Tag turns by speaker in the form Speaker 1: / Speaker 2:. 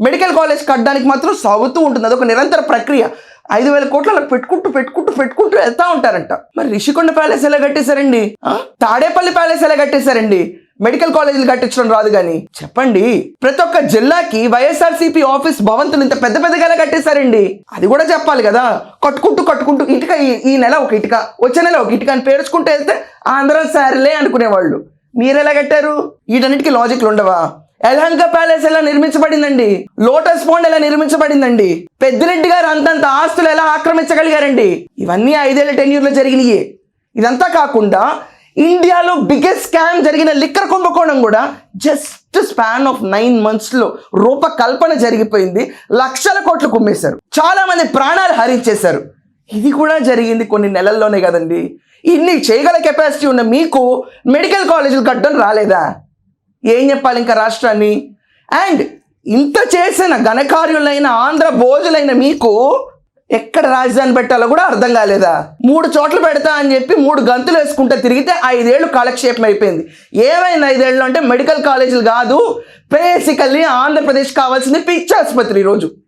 Speaker 1: Medical college కట్టడానికి మాత్రం సాగుతూ ఉంటుంది. అదొక నిరంతర ప్రక్రియ. ఐదు వేల కోట్లు అలా పెట్టుకుంటూ పెట్టుకుంటూ పెట్టుకుంటూ వెళ్తా ఉంటారంట. మరి రిషికొండ ప్యాలెస్ ఎలా కట్టేశారండి? తాడేపల్లి ప్యాలెస్ ఎలా కట్టేశారండి? మెడికల్ కాలేజీలు కట్టించడం రాదు కానీ. చెప్పండి. ప్రతి ఒక్క జిల్లాకి వైఎస్ఆర్సీపీ ఆఫీస్ భవంతులు ఇంత పెద్ద పెద్దగా ఎలా కట్టేశారండి? అది కూడా చెప్పాలి కదా. కట్టుకుంటూ కట్టుకుంటూ ఇటుక ఈ- ఈ నెల ఒక ఇటుక వచ్చే నెల ఒక ఇటుక అని పేర్చుకుంటూ వెళ్తే ఆంధ్ర సార్లే అనుకునేవాళ్ళు. మీరు ఎలా కట్టారు? వీటన్నిటికీ లాజిక్లు ఉండవా? ఎలహంక ప్యాలెస్ ఎలా నిర్మించబడిందండి? లోటస్ పాండ్ ఎలా నిర్మించబడిందండి? పెద్దిరెడ్డి గారు అంతంత ఆస్తులు ఎలా ఆక్రమించగలిగారండి? ఇవన్నీ ఐదేళ్ళ టెన్యూర్లో జరిగినాయి. ఇదంతా కాకుండా ఇండియాలో బిగ్గెస్ట్ స్కామ్ జరిగిన లిక్కర్ కుంభకోణం కూడా జస్ట్ స్పాన్ ఆఫ్ నైన్ మంత్స్లో రూపకల్పన జరిగిపోయింది. లక్షల కోట్లు కుమ్మేశారు. చాలా మంది ప్రాణాలు హరించేశారు. ఇది కూడా జరిగింది కొన్ని నెలల్లోనే కదండి. ఇన్ని చేయగల కెపాసిటీ ఉన్న మీకు మెడికల్ కాలేజీలు కట్టడం రాలేదా? ఏం చెప్పాలి ఇంకా రాష్ట్రాన్ని? అండ్ ఇంత చేసిన ఘనకార్యులైన ఆంధ్ర భోజులైన మీకు ఎక్కడ రాజధాని పెట్టాలో కూడా అర్థం కాలేదా? మూడు చోట్ల పెడతా అని చెప్పి మూడు గంతులు వేసుకుంటే తిరిగితే ఐదేళ్ళు కాలక్షేపం అయిపోయింది. ఏమైంది ఐదేళ్ళు అంటే మెడికల్ కాలేజీలు కాదు బేసికల్లీ ఆంధ్రప్రదేశ్ కావాల్సింది పిచ్చి ఆసుపత్రి ఈరోజు